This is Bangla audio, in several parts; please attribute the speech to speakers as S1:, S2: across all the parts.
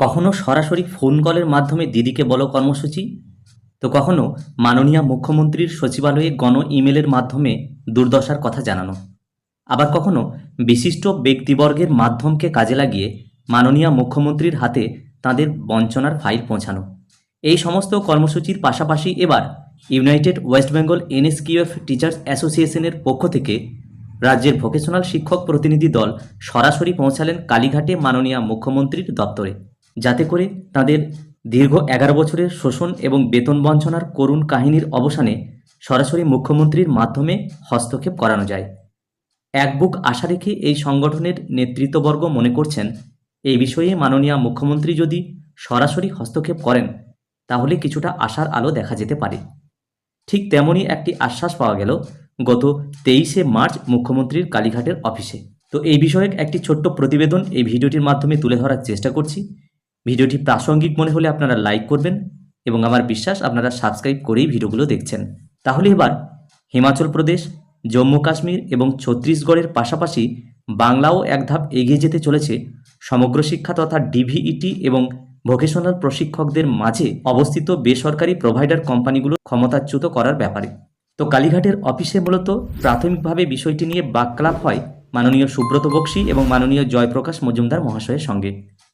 S1: কখনো সরাসরি ফোন কলের মাধ্যমে দিদিকে বলো কর্মসূচি? তো কখনো মাননীয় মুখ্যমন্ত্রীর সচিবালয়ে গণ ইমেলের মাধ্যমে দুর্দশার কথা জানানো? আবার কখনো বিশিষ্ট ব্যক্তিবর্গের মাধ্যমকে কাজে লাগিয়ে মাননীয় মুখ্যমন্ত্রীর হাতে তাদের বঞ্চনার ফাইল পৌঁছানো? এই সমস্ত কর্মসূচির পাশাপাশি এবার United West Bengal NSQF teachers অ্যাসোসিয়েশনের পক্ষ থেকে রাজ্যের ভোকেশনাল শিক্ষক প্রতিনিধি দল সরাসরি পৌঁছালেন কালীঘাটে মাননীয় মুখ্যমন্ত্রীর দপ্তরে। যাতে করে তাদের দীর্ঘ এগারো বছরের শোষণ এবং বেতন বঞ্চনার করুণ কাহিনীর অবসানে সরাসরি মুখ্যমন্ত্রীর মাধ্যমে হস্তক্ষেপ করানো যায়। এক বুক আশা রেখে এই সংগঠনের নেতৃত্ববর্গ মনে করছেন, এই বিষয়ে মাননীয় মুখ্যমন্ত্রী যদি সরাসরি হস্তক্ষেপ করেন, তাহলে কিছুটা আশার আলো দেখা যেতে পারে। ঠিক তেমনই একটি আশ্বাস পাওয়া গেল গত তেইশে মার্চ মুখ্যমন্ত্রীর কালীঘাটের অফিসে। তো এই বিষয়ে একটি ছোট্ট প্রতিবেদন এই ভিডিওটির মাধ্যমে তুলে ধরার চেষ্টা করছি। ভিডিওটি প্রাসঙ্গিক মনে হলে আপনারা লাইক করবেন এবং আমার বিশ্বাস আপনারা সাবস্ক্রাইব করেই ভিডিওগুলো দেখছেন। তাহলে এবার হিমাচল প্রদেশ, জম্মু কাশ্মীর এবং ছত্তিশগড়ের পাশাপাশি বাংলাও এক ধাপ এগিয়ে যেতে চলেছে। সমগ্র শিক্ষা তথা ডিভিইটি এবং ভোকেশনাল প্রশিক্ষকদের মাঝে অবস্থিত বেসরকারি প্রোভাইডার কোম্পানিগুলো ক্ষমতাচ্যুত করার ব্যাপারে। তো কালীঘাটের অফিসে মূলত প্রাথমিকভাবে বিষয়টি নিয়ে বাক্যালাপ হয় মাননীয় সুব্রত বক্সী এবং মাননীয় জয়প্রকাশ মজুমদার মহাশয়ের সঙ্গে।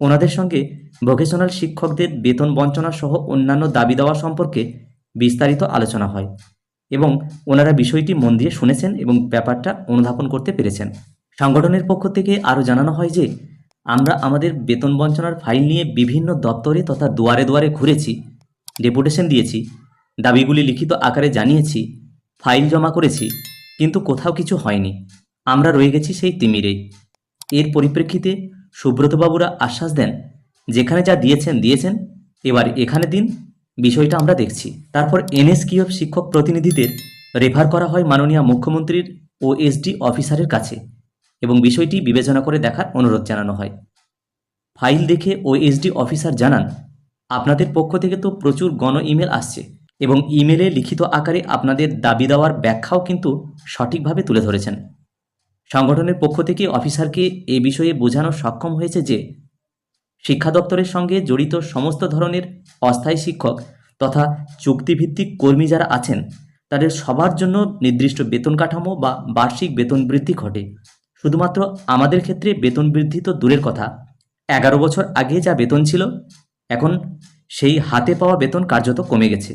S1: ওনাদের সঙ্গে ভোকেশনাল শিক্ষকদের বেতন বঞ্চনা সহ অন্যান্য দাবি দেওয়া সম্পর্কে বিস্তারিত আলোচনা হয় এবং ওনারা বিষয়টি মন দিয়ে শুনেছেন এবং ব্যাপারটা অনুধাবন করতে পেরেছেন। সংগঠনের পক্ষ থেকে আরও জানানো হয় যে, আমরা আমাদের বেতন বঞ্চনার ফাইল নিয়ে বিভিন্ন দপ্তরে তথা দুয়ারে দুয়ারে ঘুরেছি, ডেপুটেশন দিয়েছি, দাবিগুলি লিখিত আকারে জানিয়েছি, ফাইল জমা করেছি, কিন্তু কোথাও কিছু হয়নি। আমরা রয়ে গেছি সেই তিমিরেই এর পরিপ্রেক্ষিতে সুব্রতবাবুরা আশ্বাস দেন, যেখানে যা দিয়েছেন দিয়েছেন। এবার এখানে দিন, বিষয়টা আমরা দেখছি। তারপর এনএসকিউএফ শিক্ষক প্রতিনিধিদের রেফার করা হয় মাননীয় মুখ্যমন্ত্রীর ওএসডি অফিসারের কাছে এবং বিষয়টি বিবেচনা করে দেখার অনুরোধ জানানো হয়। ফাইল দেখে ওএসডি অফিসার জানান, আপনাদের পক্ষ থেকে তো প্রচুর গণ ইমেল আসছে এবং ইমেলে লিখিত আকারে আপনাদের দাবি দেওয়ার ব্যাখ্যাও কিন্তু সঠিকভাবে তুলে ধরেছেন। সংগঠনের পক্ষ থেকে অফিসারকে এ বিষয়ে বোঝানো সক্ষম হয়েছে যে, শিক্ষা দপ্তরের সঙ্গে জড়িত সমস্ত ধরনের অস্থায়ী শিক্ষক তথা চুক্তিভিত্তিক কর্মী যারা আছেন, তাদের সবার জন্য নির্দিষ্ট বেতন কাঠামো বা বার্ষিক বেতন বৃদ্ধি ঘটে। শুধুমাত্র আমাদের ক্ষেত্রে বেতন বৃদ্ধি তো দূরের কথা। এগারো বছর আগে যা বেতন ছিল, এখন সেই হাতে পাওয়া বেতন কার্যত কমে গেছে।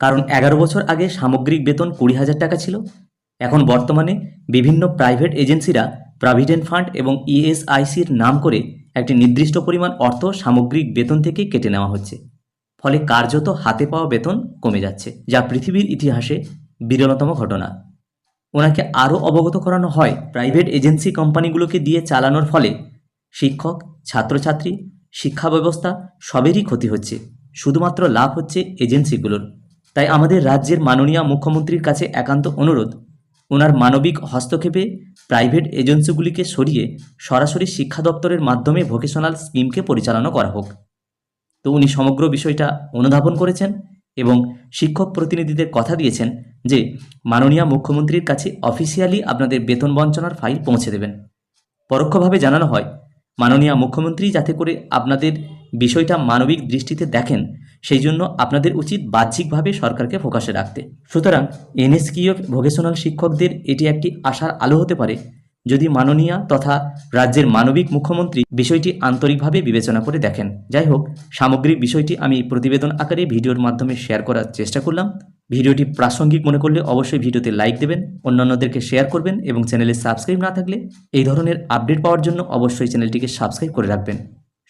S1: কারণ এগারো বছর আগে সামগ্রিক বেতন কুড়ি হাজার টাকা ছিল এখন বর্তমানে বিভিন্ন প্রাইভেট এজেন্সিরা প্রভিডেন্ট ফান্ড এবং ইএসআইসির নাম করে একটি নির্দিষ্ট পরিমাণ অর্থ সামগ্রিক বেতন থেকে কেটে নেওয়া হচ্ছে। ফলে কার্যত হাতে পাওয়া বেতন কমে যাচ্ছে, যা পৃথিবীর ইতিহাসে বিরলতম ঘটনা। ওনাকে আরও অবগত করানো হয় প্রাইভেট এজেন্সি কোম্পানিগুলোকে দিয়ে চালানোর ফলে শিক্ষক, ছাত্রছাত্রী, শিক্ষা ব্যবস্থা সবেরই ক্ষতি হচ্ছে, শুধুমাত্র লাভ হচ্ছে এজেন্সিগুলোর তাই আমাদের রাজ্যের মাননীয় মুখ্যমন্ত্রীর কাছে একান্ত অনুরোধ ওনার মানবিক হস্তক্ষেপে প্রাইভেট এজেন্সিগুলিকে সরিয়ে সরাসরি শিক্ষা দপ্তরের মাধ্যমে ভোকেশনাল স্কিমকে পরিচালনা করা হোক। তো উনি সমগ্র বিষয়টা অনুধাবন করেছেন এবং শিক্ষক প্রতিনিধিদের কথা দিয়েছেন যে মাননীয় মুখ্যমন্ত্রীর কাছে অফিসিয়ালি আপনাদের বেতন বঞ্চনার ফাইল পৌঁছে দেবেন। পরোক্ষভাবে জানানো হয়, মাননীয় মুখ্যমন্ত্রী যাতে করে আপনাদের বিষয়টা মানবিক দৃষ্টিতে দেখেন, সেই জন্য আপনাদের উচিত বাহ্যিকভাবে সরকারকে ফোকাসে রাখতে। সুতরাং এনএসকিউএফ ভোকেশনাল শিক্ষকদের এটি একটি আশার আলো হতে পারে। যদি মাননীয় তথা রাজ্যের মানবিক মুখ্যমন্ত্রী বিষয়টি আন্তরিকভাবে বিবেচনা করে দেখেন, যাই হোক সামগ্রিক বিষয়টি আমি প্রতিবেদন আকারে ভিডিওর মাধ্যমে শেয়ার করার চেষ্টা করলাম। ভিডিওটি প্রাসঙ্গিক মনে করলে অবশ্যই ভিডিওতে লাইক দেবেন, অন্যান্যদেরকে শেয়ার করবেন এবং চ্যানেলে সাবস্ক্রাইব না থাকলে এই ধরনের আপডেট পাওয়ার জন্য অবশ্যই চ্যানেলটিকে সাবস্ক্রাইব করে রাখবেন।